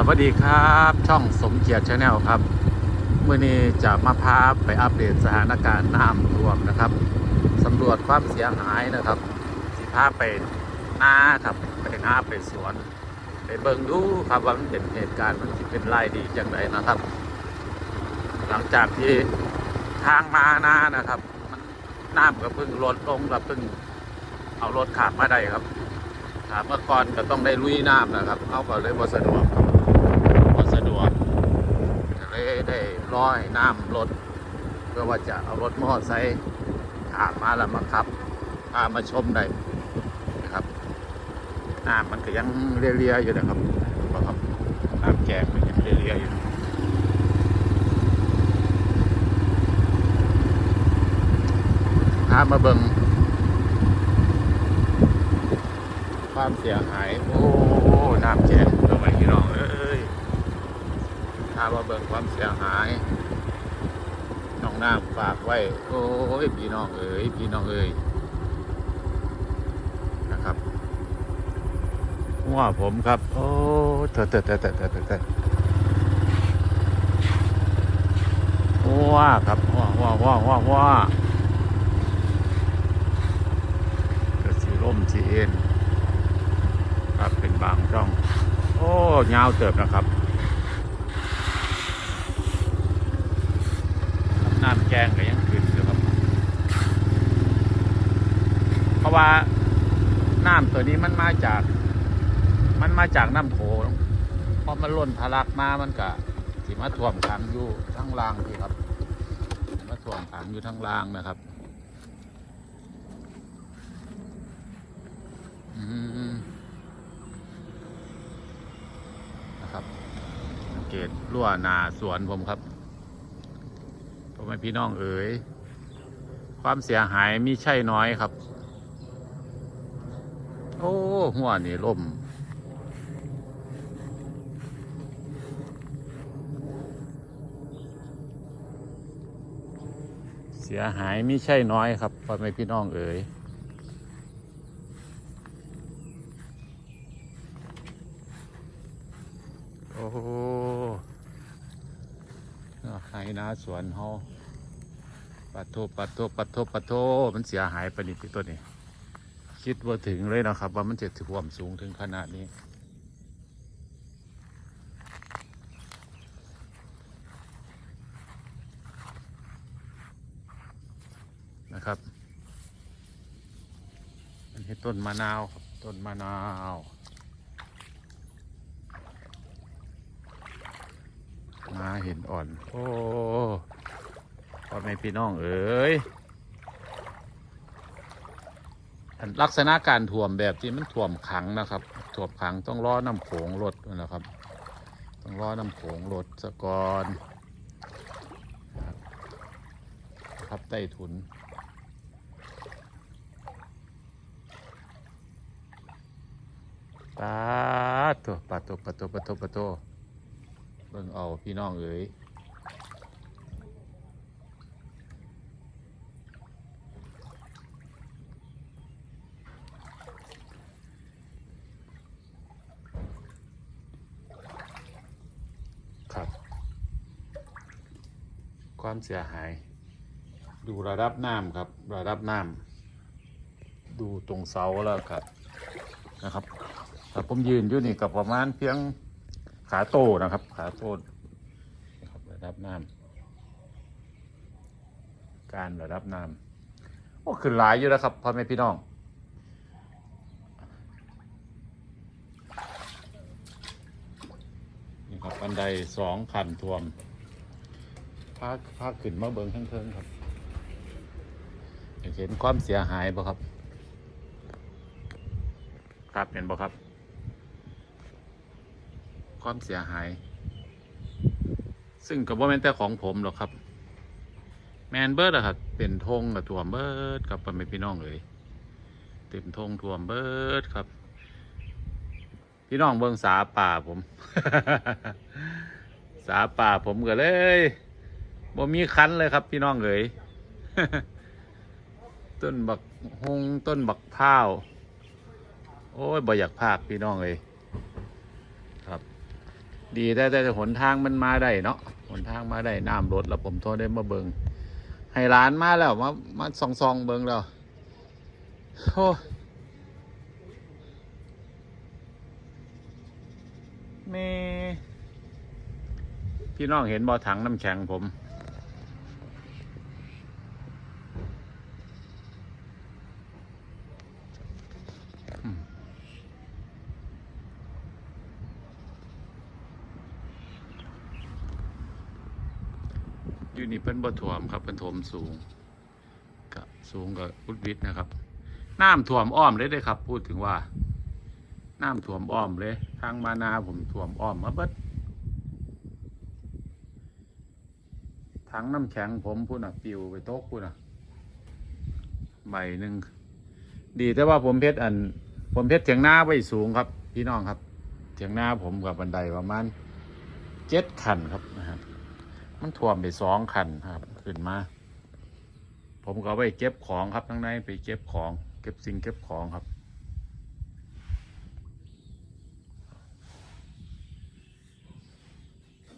สวัสดีครับ ช่องสมเกียรติชาแนลครับเมื่อนี้จะมาพาไปอัปเดตสถานการณ์น้ำท่วมนะครับสำรวจความเสียหายนะครับสิพาไปหน้าครับไปหน้าไปสวน ไปเบิ่งดูครับว่ามันเป็นเหตุการณ์มันเป็นไรดีจังไรนะครับ หลังจากที่ทางมาหน้านะครับมันน้ำก็เพิ่งลดลงกับเพิ่งเอารถขับมาได้ครับถามเมื่อก่อนก็ต้องได้ลุยน้ำนะครับเขาก็เลยบ่สะดวกบ่สะดวกก็เลย ได้ร้อยน้ำรถ เพื่อว่าจะเอารถมอไซค์ถามมาแล้วมาขับพามาชมได้นะครับน้ำมันก็ยังเรียๆอยู่นะครับบ่ครับน้ำแกงมันยังเรียๆอยู่พามาเบิ่งความเสียหาย โอ้น้ำแข็งทำไมพี่น้อง เอ้ย้าว่าเบิ่งความเสียหายน้องน้ำฝากไว้ โอ้ยพี่น้องเอ้ยพี่น้องเอ้ยนะครับหัวผมครับ โอ้เถอะเถอะเถอะเถอะเถอะเถอะเถอะหัวครับหัวหัวหัวหัวหัวกระสีร่มสีเอ็นครับเป็นบางช่อง โอ้ยาวเติบนะครับ น้ำแกงก็ยังขึ้นอยู่ครับ เพราะว่าน้ำตัวนี้มันมาจาก มันมาจากน้ำโขงพอมันล้นทะลักมามันก็สิมาท่วมขังอยู่ทั้งล่างที่ครับสิมาท่วมขังอยู่ทั้งล่างนะครับอืมนะครับสังเกตรั่วนาสวนผมครับ พ่อแม่พี่น้องเอ๋ยความเสียหายมีใช่น้อยครับ โอ้หัวนี่ล่มเสียหายมีใช่น้อยครับพ่อแม่พี่น้องเอ๋ยโอ้ ไห้นาสวนเฮาปัดโทปัดโทปัดโทปัดโทมันเสียหายไปนิดตัวนี้ คิดว่าถึงเลยนะครับ ว่ามันจะท่วมสูงถึงขนาดนี้ นะครับอันนี้ต้นมะนาวครับต้นมะนาว มาเห็นอ่อน โอ้พ่อแม่พี่น้องเอ๋ยอันลักษณะการถ่วมแบบที่มันถ่วมขังนะครับถ่วมขังต้องรอน้ำโขงรถนะครับ ต้องรอน้ำโขงรถสะกอนครับใต้ถุนปาตัวปาตัวปาตัวปาตัวปาตัว เบิ่งเอาพี่น้องเอ๋ยครับ ความเสียหาย ดูระดับน้ำครับ ระดับน้ำดูตรงเสาแล้วครับนะครับถ้าผมยืนอยู่นี่กับประมาณเพียง ขาโตนะครับ ขาโตนะครับระดับน้ำการระดับน้ำโอ้ขึ้นหลายอยู่แล้วครับพ่อแม่พี่น้องนี่ครับบันไดสองขันท่วมพาพาขึ้นมาเบิงทั้งเทิงครับเห็นความเสียหายบ่ครับ ครับเห็นบ่ครับ ความเสียหาย ซึ่งกับว่าแม่นแต่ของผมหรอกครับ แมนเบิร์ดอะครับเป็นธงกับถ่วมเบิร์ดกับพ่อแม่พี่น้องเลยเต็มธงถ่วมเบิร์ดครับ พี่น้องเบิงสาป่าผม สาป่าผมก็เลยบ่มีคันเลยครับ พี่น้องเลยต้นบักฮงต้นบักพร้าว โอ้ยบ่อยากพากพี่น้องเลยครับ ดีแต่แต่หนทางมันมาได้เนาะหนทางมาได้น้ำรถแล้วผมโทรได้มาเบิงให้ร้านมาแล้วมามาซองซองเบิงแล้วโอ้แม่พี่น้องเห็นบ่อถังน้ำแข็งผม อยู่นี่เพิ่นบ่ถ่วมครับเพิ่นถมสูงก็สูงกับพุทธวิทย์นะครับ น้ำท่วมอ้อมเลยเด้ครับ พูดถึงว่า น้ำท่วมอ้อมเลย ทางมานาผมท่วมอ้อมมาเบิดถังน้ำแข็งผมพูดน่ะปิวไปโต๊ะพูดน่ะใบหนึ่งดีแต่ว่าผมเพชรอัน ผมเพชรเถียงหน้าไว้สูงครับ พี่น้องครับ เถียงหน้าผมกับบันไดประมาณเจ็ดขันครับนะครับ มันท่วมไปสองคันครับ ขึ้นมา ผมก็เอไปเก็บของครับทั้งในไปเก็บของ เก็บสิ่งเก็บของครับ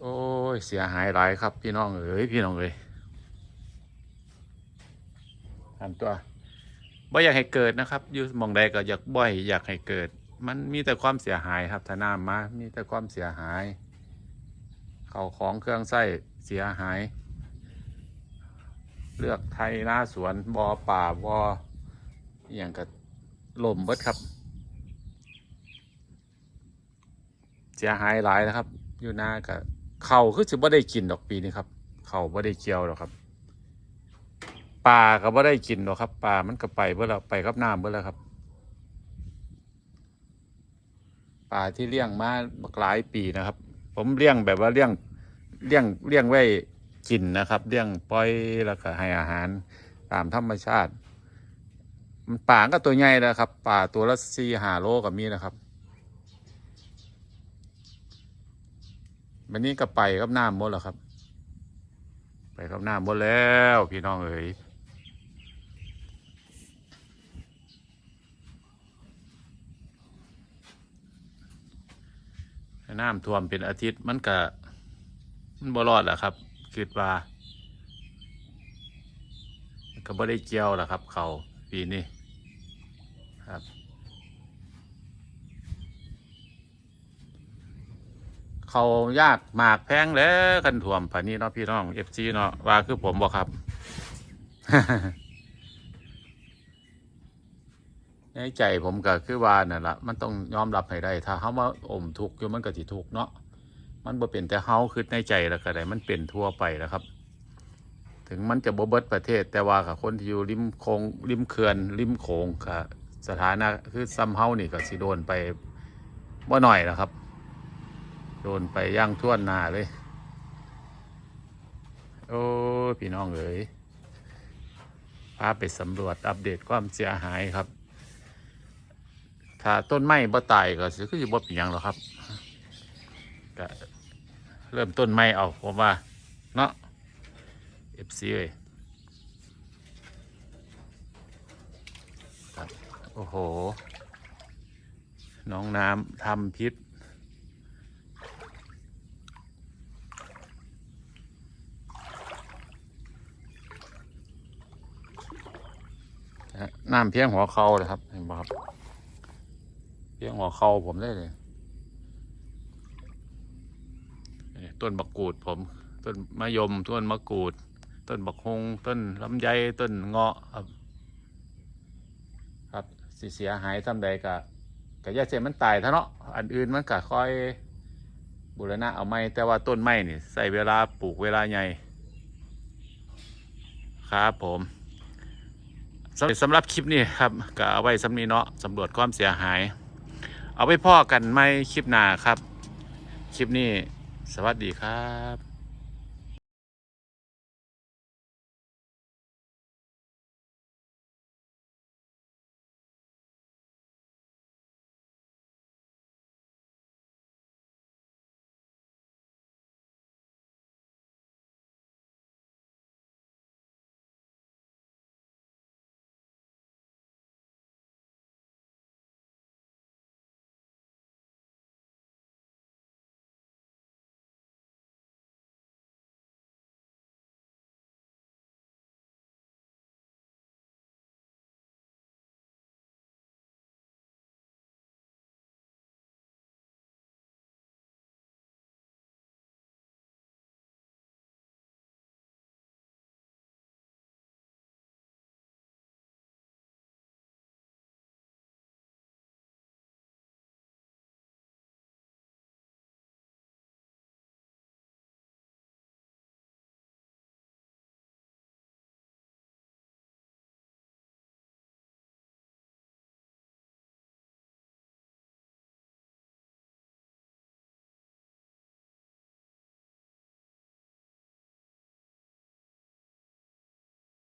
โอ้ย เสียหายหลายครับ พี่น้องเอ๋ยพี่น้องเอ๋ยอันตัวบ่อยากให้เกิดนะครับอยู่มองใดก็อยากบ่อยอยากให้เกิด มันมีแต่ความเสียหายครับถ้ามามีแต่ความเสียหาย เข่าของเครื่องไส้ เสียหาย เลือกไทยหน้าสวนบอป่าบออย่างกับลมเบิดครับ เสียหายหลายนะครับ อยู่หน้ากับเขาคือจะบ่ได้กินดอกปีนี้ครับ เขาบ่ได้เกี่ยวหรอกครับปลาก็บ่ได้กินหรอกครับปลามันก็ไปเบิดแล้วไปกับน้ำเบิดแล้วครับปลาที่เลี้ยงมาหลายปีนะครับ ผมเลี้ยงแบบว่าเลี้ยง เลี้ยงเลี้ยงไว้กินนะครับเลี้ยงปล่อยแล้วก็ให้อาหารตามธรรมชาติมันป่าก็ตัวใหญ่แล้วครับ ป่าตัวละสี่ห้าโลก็มีนะครับวันนี้ก็ไปกับน้ำหมดแล้วครับ ไปกับน้ำหมดแล้วพี่น้องเอ๋ยน้ำท่วมเป็นอาทิตย์มันก็ มันบ่รอดแหละครับคิดว่าก็บ่ได้เกี่ยวแหละครับ เขาปีนี้ครับ เขายากหมากแพงแล้วกันท่วมผ่านี้เนาะพี่น้องเอฟซีเนาะว่าคือผมบอกครับในใจผมก็คือว่านั่นแหละมันต้องยอมรับให้ได้ ถ้าเขามาอมทุกข์อยู่มันก็สิทุกข์เนาะ มันบ่เป็นแต่เฮาคือในใจแล้วก็ได้มันเป็นทั่วไปแล้วครับ ถึงมันจะบ่เบิดประเทศ แต่ว่ากับคนที่อยู่ริมโคงริมเขื่อนริมโขงก็สถานะคือซ้ำเฮานี่ก็สิโดนไปบ่หน่อยนะครับ โดนไปย่างท่วนหน้าเลย โอ้พี่น้องเอ๋ยพาไปสำรวจอัปเดตความเสียหายครับ ถ้าต้นไม้บ่ตายก็สิคือบ่เป็นหยังหรอกครับก็ เริ่มต้นไม้เอาผมว่า เนาะเอ้ยครับโอ้โห น้องน้ำทำพิษน้ำเพียงหัวเข่าเลยครับเห็นไหมครับ เพียงหัวเข่าผมได้เลยนี่ ต้นบักกูดผม ต้นมะยม ต้นมะกรูด ต้นบักฮงต้นลำไยต้นเงาะครับครับสิเสียหายทำใดกะกะยาเสมันตายท่าเนาะอันอื่นมันกะค่อยบูรณะเอาไม้แต่ว่าต้นไม้นี่ใส่เวลาปลูกเวลาใหญ่ครับผมสำสำหรับคลิปนี้ครับก็เอาไว้สำนีเนาะสำรวจความเสียหาย เอาไว้พ่อกันไม่คลิปหนาครับ คลิปนี้ สวัสดีครับ